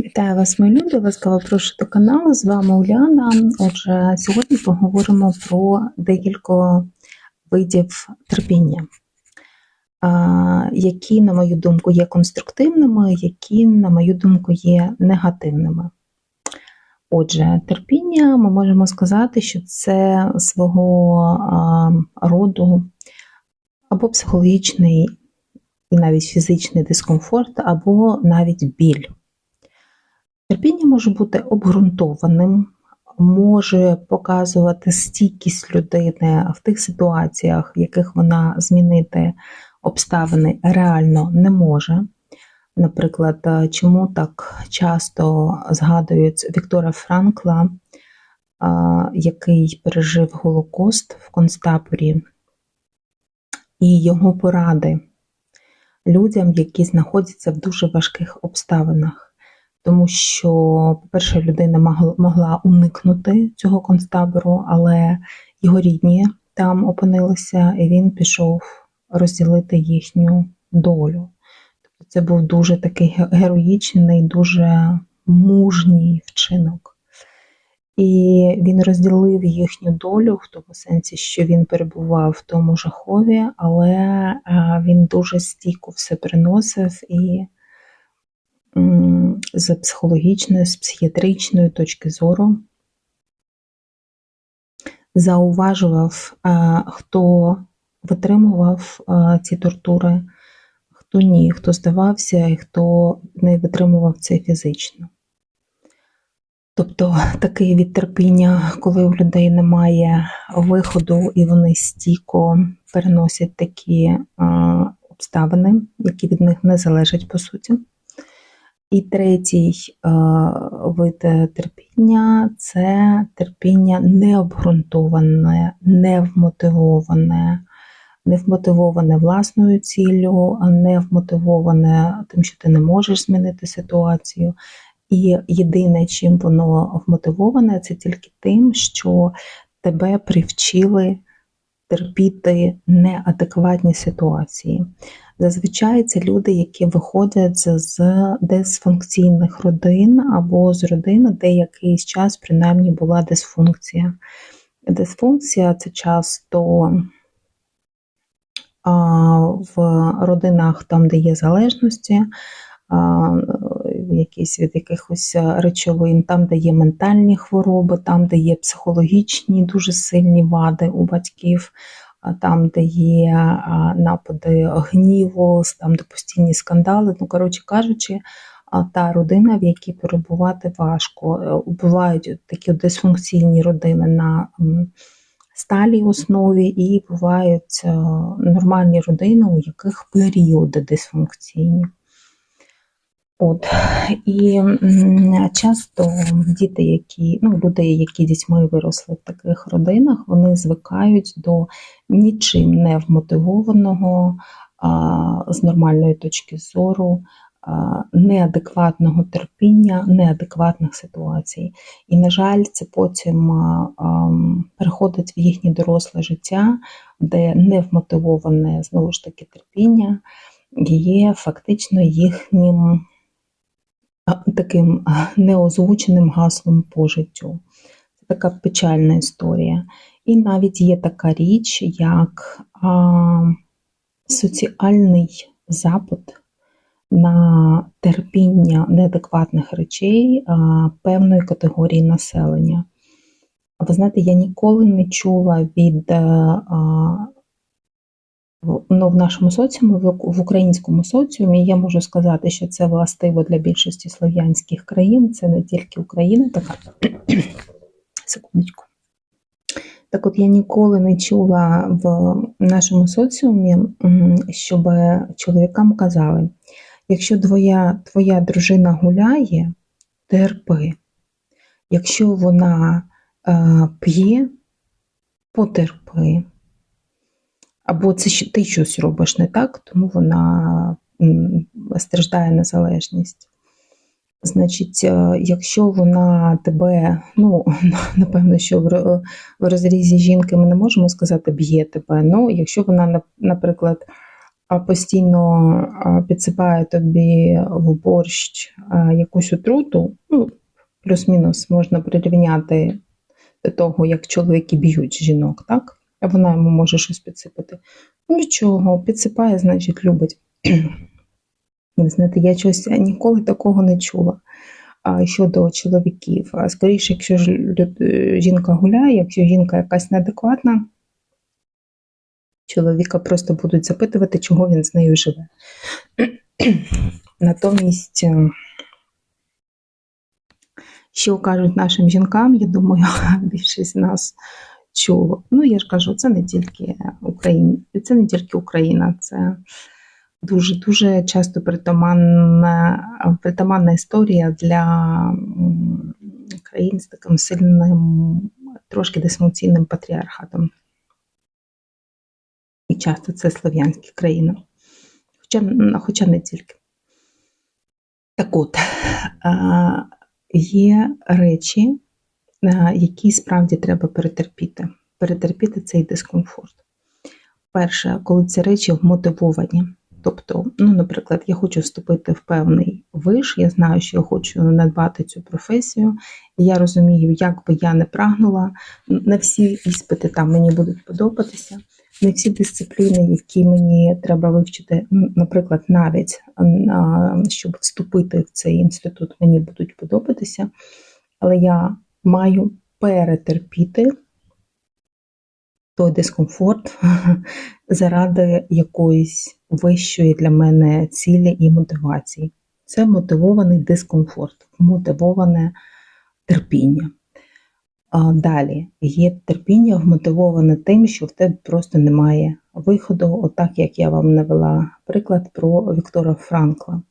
Вітаю вас, мої люди! Ласкаво прошу до каналу. З вами Уляна. Отже, сьогодні поговоримо про декілька видів терпіння, які, на мою думку, є конструктивними, які, на мою думку, є негативними. Отже, терпіння ми можемо сказати, що це свого роду або психологічний і навіть фізичний дискомфорт, або навіть біль. Терпіння може бути обґрунтованим, може показувати стійкість людини в тих ситуаціях, в яких вона змінити обставини реально не може. Наприклад, чому так часто згадують Віктора Франкла, який пережив Голокост в концтаборі, і його поради людям, які знаходяться в дуже важких обставинах тому що, по-перше, людина могла уникнути цього концтабору, але його рідні там опинилися, і він пішов розділити їхню долю. Тобто це був дуже такий героїчний, дуже мужній вчинок. І він розділив їхню долю в тому сенсі, що він перебував в тому жахові, але він дуже стійко все приносив і з психологічної, з психіатричної точки зору, зауважував, хто витримував ці тортури, хто ні, хто здавався і хто не витримував це фізично. Тобто таке відтерпіння, коли у людей немає виходу, і вони стійко переносять такі обставини, які від них не залежать по суті. І третій е, вид терпіння це терпіння необґрунтоване, невмотивоване, невмотивоване власною ціллю, не вмотивоване тим, що ти не можеш змінити ситуацію. І єдине, чим воно вмотивоване, це тільки тим, що тебе привчили терпіти неадекватні ситуації. Зазвичай це люди, які виходять з дисфункційних родин або з родин, де якийсь час принаймні була дисфункція. Дисфункція це часто в родинах, там, де є залежності, якісь від якихось речовин, там, де є ментальні хвороби, там, де є психологічні дуже сильні вади у батьків там, де є напади гніву, там де постійні скандали. Ну, коротше кажучи, та родина, в якій перебувати важко. Е, бувають такі дисфункційні родини на сталій основі, і бувають е, нормальні родини, у яких періоди дисфункційні. От і часто діти, які ну люди, які дітьми виросли в таких родинах, вони звикають до нічим не вмотивованого а, з нормальної точки зору. Неадекватного терпіння, неадекватних ситуацій. І, на жаль, це потім переходить в їхнє доросле життя, де невмотивоване знову ж таки терпіння є фактично їхнім таким неозвученим гаслом по життю. Це така печальна історія. І навіть є така річ, як а, соціальний запит на терпіння неадекватних речей а, певної категорії населення. Ви знаєте, я ніколи не чула від а, ну, в нашому соціумі, в українському соціумі, я можу сказати, що це властиво для більшості слов'янських країн, це не тільки Україна, така секундочку. Так от я ніколи не чула в нашому соціумі, щоб чоловікам казали: якщо твоя, твоя дружина гуляє, терпи. Якщо вона е, п'є, потерпи або це ти щось робиш не так, тому вона страждає незалежність. Значить, е, якщо вона тебе, ну, напевно, що в розрізі жінки ми не можемо сказати, б'є тебе. Ну, якщо вона, наприклад, постійно підсипає тобі в борщ якусь отруту, ну, плюс-мінус можна прирівняти до того, як чоловіки б'ють жінок, так? А вона йому може щось підсипати. Ну, Нічого, підсипає, значить, любить. Ви знаєте, я щось ніколи такого не чула. Щодо чоловіків, скоріше, якщо е, жінка гуляє, якщо жінка якась неадекватна, чоловіка просто будуть запитувати, чого він з нею живе. Натомість, е, що кажуть нашим жінкам, я думаю, більшість з нас чуло. Ну, я ж кажу, це не тільки Україна, це не тільки Україна, це дуже дуже часто притаманна, притаманна історія для країн з таким сильним, трошки дисфункційним патріархатом. І часто це слов'янські країни. Хоча, хоча не тільки. Так от, а, є речі, а, які справді треба перетерпіти. Перетерпіти цей дискомфорт. Перше, коли ці речі вмотивовані. Тобто, ну, наприклад, я хочу вступити в певний виш, я знаю, що я хочу надбати цю професію, і я розумію, як би я не прагнула, не всі іспити там мені будуть подобатися, не всі дисципліни, які мені треба вивчити, ну, наприклад, навіть щоб вступити в цей інститут, мені будуть подобатися, але я маю перетерпіти той дискомфорт заради якоїсь вищої для мене цілі і мотивації. Це мотивований дискомфорт, мотивоване терпіння. Далі є терпіння вмотивоване тим, що в тебе просто немає виходу, отак як я вам навела приклад про Віктора Франкла.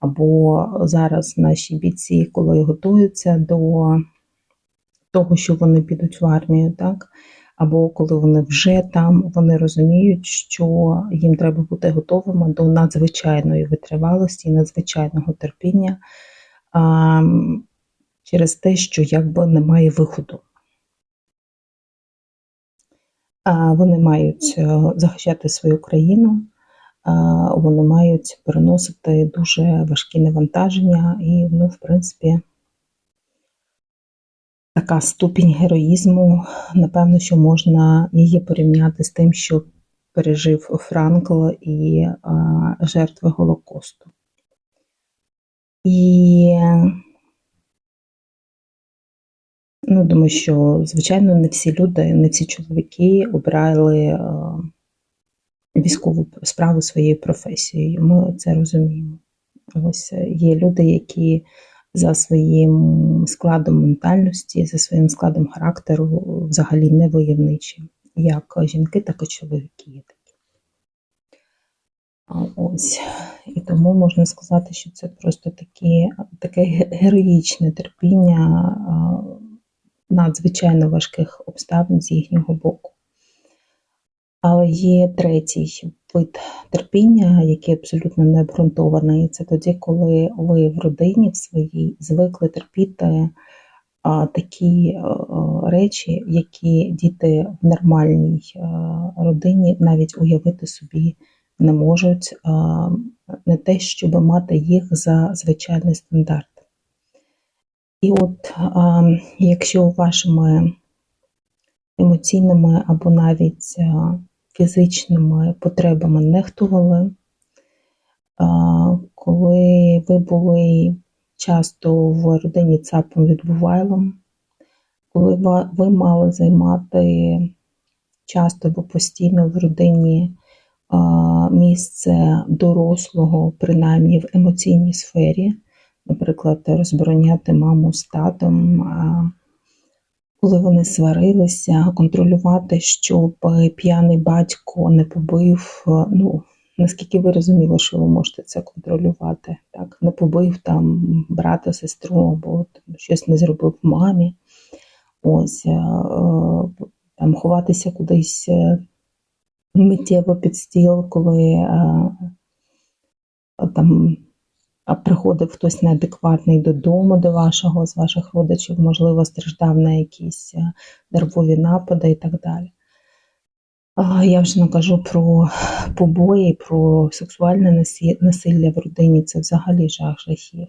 Або зараз наші бійці, коли готуються до того, що вони підуть в армію, так? або коли вони вже там, вони розуміють, що їм треба бути готовими до надзвичайної витривалості і надзвичайного терпіння а, через те, що якби немає виходу. А, Вони мають е, захищати свою країну, вони мають переносити дуже важкі навантаження, і, ну, в принципі, така ступінь героїзму, напевно, що можна її порівняти з тим, що пережив Франкл і а, жертви Голокосту. І ну, думаю, що, звичайно, не всі люди, не всі чоловіки обирали а, військову справу своєю професією. Ми це розуміємо. Ось є люди, які за своїм складом ментальності, за своїм складом характеру взагалі не войовничі. Як жінки, так і чоловіки є такі. Ось. І тому можна сказати, що це просто такі, таке героїчне терпіння надзвичайно важких обставин з їхнього боку. Але є третій вид терпіння, який абсолютно не обґрунтований. Це тоді, коли ви в родині в своїй звикли терпіти такі речі, які діти в нормальній родині навіть уявити собі не можуть, не те, щоб мати їх за звичайний стандарт. І от якщо вашими емоційними або навіть фізичними потребами нехтували, коли ви були часто в родині ЦАПом відбувайлом, коли ви мали займати часто або постійно в родині місце дорослого, принаймні в емоційній сфері, наприклад, розбороняти маму з татом коли вони сварилися, контролювати, щоб п'яний батько не побив. Ну наскільки ви розуміли, що ви можете це контролювати, так не побив там брата, сестру або там, щось не зробив мамі. Ось е, там ховатися кудись е, миттєво під стіл, коли е, там приходив хтось неадекватний додому до вашого, з ваших родичів, можливо, страждав на якісь нервові напади і так далі. Я вже не кажу про побої, про сексуальне насилля в родині це взагалі жах жахів.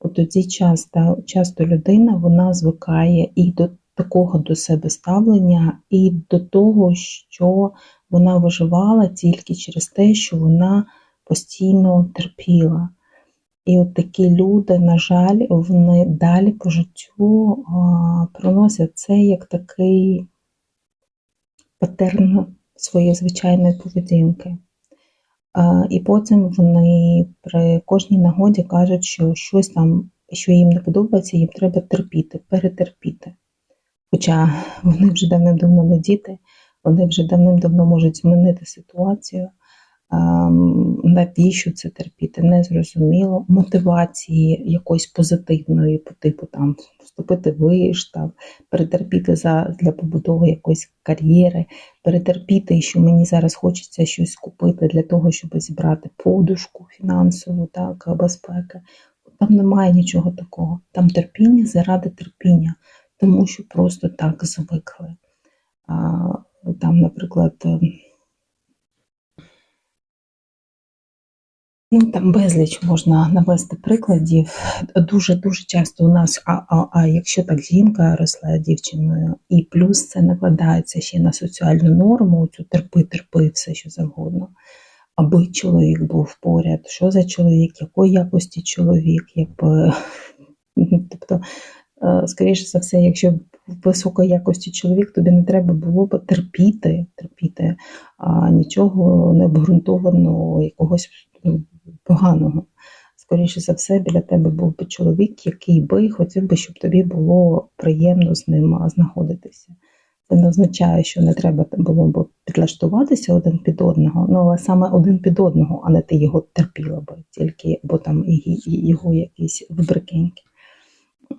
От тоді часто часто людина вона звикає і до такого до себе ставлення, і до того, що вона виживала тільки через те, що вона постійно терпіла. І от такі люди, на жаль, вони далі по життю а, проносять це як такий патерн своєї звичайної поведінки. І потім вони при кожній нагоді кажуть, що щось там, що їм не подобається, їм треба терпіти, перетерпіти. Хоча вони вже давним-давно не діти, вони вже давним-давно можуть змінити ситуацію. Навіщо це терпіти? Незрозуміло. Мотивації якоїсь позитивної, по типу там вступити в виш, перетерпіти за, для побудови якоїсь кар'єри, перетерпіти, що мені зараз хочеться щось купити для того, щоб зібрати подушку фінансову, так, безпеки. Там немає нічого такого. Там терпіння заради терпіння, тому що просто так звикли. Там, наприклад, Ну, там безліч можна навести прикладів. Дуже-дуже часто у нас, а а, а якщо так жінка росла дівчиною, і плюс це накладається ще на соціальну норму, цю терпи, терпи, все що завгодно. Аби чоловік був поряд, що за чоловік, якої якості чоловік, якби. Тобто, е, скоріше за все, якщо високої якості чоловік, тобі не треба було б терпіти, терпіти, а нічого не обґрунтованого, якогось поганого. Скоріше за все, біля тебе був би чоловік, який би хотів би, щоб тобі було приємно з ним знаходитися. Це не означає, що не треба було б підлаштуватися один під одного, ну але саме один під одного, а не ти його терпіла би, тільки бо там його якісь вибрикеньки.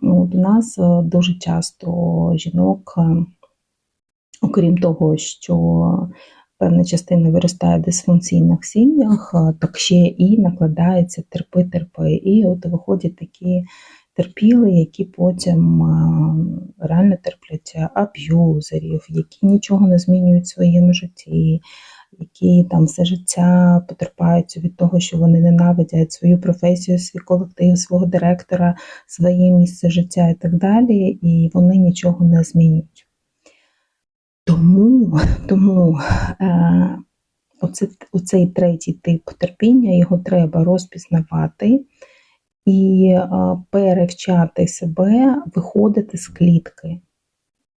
У нас е, дуже часто жінок, е, окрім того, що певна частина виростає в дисфункційних сім'ях, так ще і накладається терпи-терпи. І от виходять такі терпіли, які потім реально терплять аб'юзерів, які нічого не змінюють в своєму житті. Які там все життя потерпають від того, що вони ненавидять свою професію, свій колектив, свого директора, своє місце життя і так далі, і вони нічого не змінюють. Тому тому е, оце, оцей третій тип терпіння його треба розпізнавати і е, перевчати себе, виходити з клітки.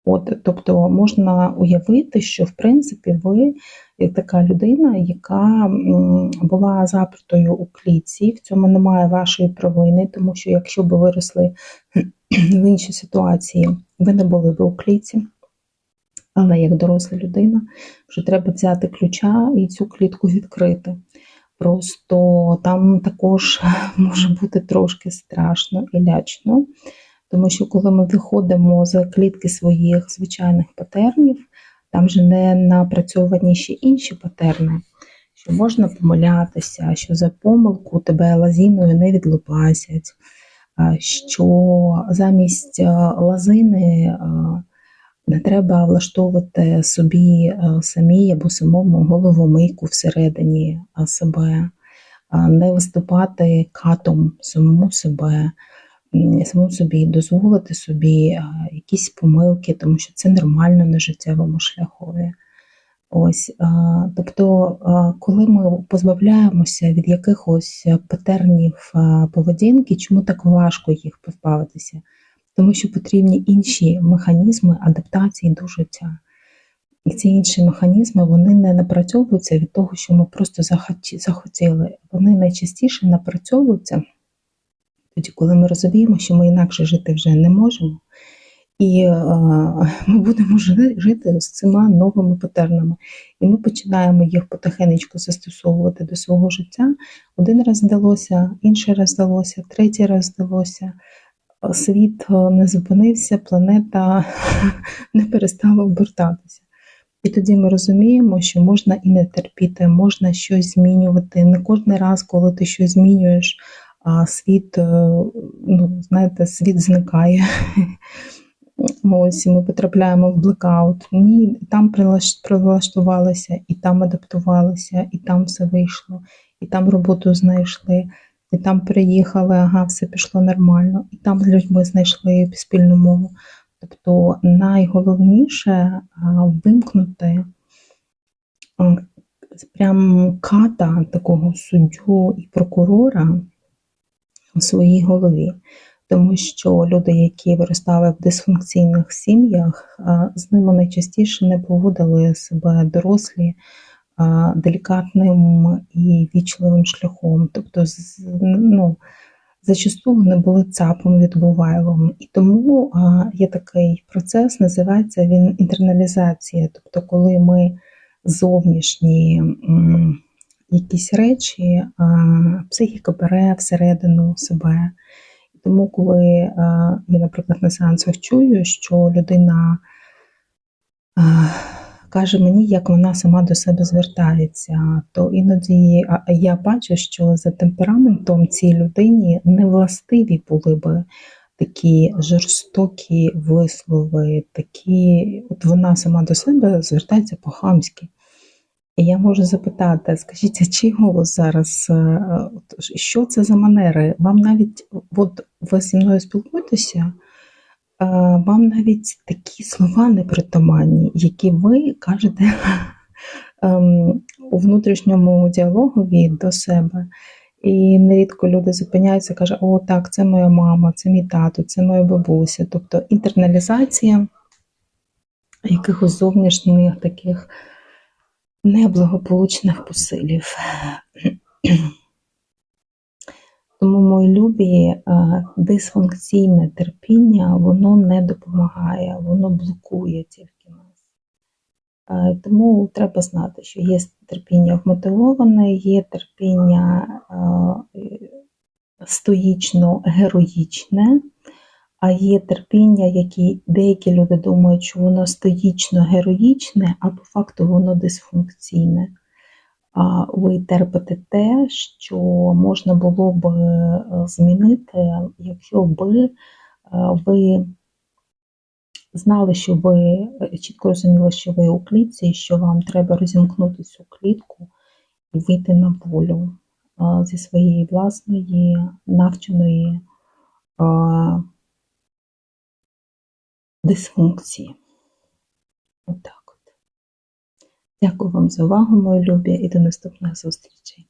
От, Тобто можна уявити, що в принципі ви як така людина, яка була запертою у клітці, в цьому немає вашої провини, тому що якщо б ви виросли в іншій ситуації, ви не були б у клітці. Але як доросла людина, вже треба взяти ключа і цю клітку відкрити. Просто там також може бути трошки страшно і лячно, тому що коли ми виходимо з клітки своїх звичайних патернів, там вже не напрацьовані ще інші патерни, що можна помилятися, що за помилку тебе лазіною не відлупасять, що замість лазини не треба влаштовувати собі е, самій або самому головомийку всередині е, себе, не виступати катом самому себе, самому собі дозволити собі е, якісь помилки, тому що це нормально на життєвому шляхові. Ось, Тобто, коли ми позбавляємося від якихось патернів поведінки, чому так важко їх позбавитися? Тому що потрібні інші механізми адаптації до життя. І ці інші механізми вони не напрацьовуються від того, що ми просто захотіли. Вони найчастіше напрацьовуються тоді, коли ми розуміємо, що ми інакше жити вже не можемо. І е, ми будемо жити з цими новими патернами. І ми починаємо їх потихенечку застосовувати до свого життя. Один раз здалося, інший раз здалося, третій раз здалося світ е, не зупинився, планета не перестала обертатися. І тоді ми розуміємо, що можна і не терпіти, можна щось змінювати. Не кожен раз, коли ти щось змінюєш, світ, е, ну, знаєте, світ зникає. Ось ми потрапляємо в блекаут. Ні, там прилаштувалися, і там адаптувалися, і там все вийшло, і там роботу знайшли, і там приїхали, ага, все пішло нормально, і там з людьми знайшли спільну мову. Тобто найголовніше вимкнути прям ката такого суддю і прокурора в своїй голові. Тому що люди, які виростали в дисфункційних сім'ях, з ними найчастіше не поводили себе дорослі делікатним і вічливим шляхом. Тобто, ну, зачасту вони були цапом відбувайлом. І тому є такий процес, називається він інтерналізація. Тобто, коли ми зовнішні якісь речі, психіка бере всередину себе. Тому, коли я, наприклад, на сеансах чую, що людина каже мені, як вона сама до себе звертається, то іноді я бачу, що за темпераментом цій людині не властиві були би такі жорстокі вислови, такі, от вона сама до себе звертається по-хамськи. І я можу запитати, скажіть, а чий голос зараз? е, Що це за манери? Вам навіть, от ви зі мною спілкуєтеся, вам навіть такі слова непритаманні, які ви кажете ем, у внутрішньому діалогові до себе. І нерідко люди зупиняються кажуть, о, так, це моя мама, це мій тато, це моя бабуся. Тобто інтерналізація якихось зовнішніх таких неблагополучних посилів. Тому, мої любі, е, дисфункційне терпіння, воно не допомагає, воно блокує тільки нас. Е, Тому треба знати, що є терпіння вмотивоване, є терпіння е, стоїчно героїчне, а є терпіння, які деякі люди думають, що воно стоїчно героїчне, а по факту воно дисфункційне. Ви терпите те, що можна було б е, змінити, якщо би е, ви знали, що ви е, чітко розуміли, що ви у клітці, і що вам треба розімкнути цю клітку і вийти на волю зі своєї власної навченої дисфункції. Отак от. Дякую вам за увагу, мої любі, і до наступних зустрічей.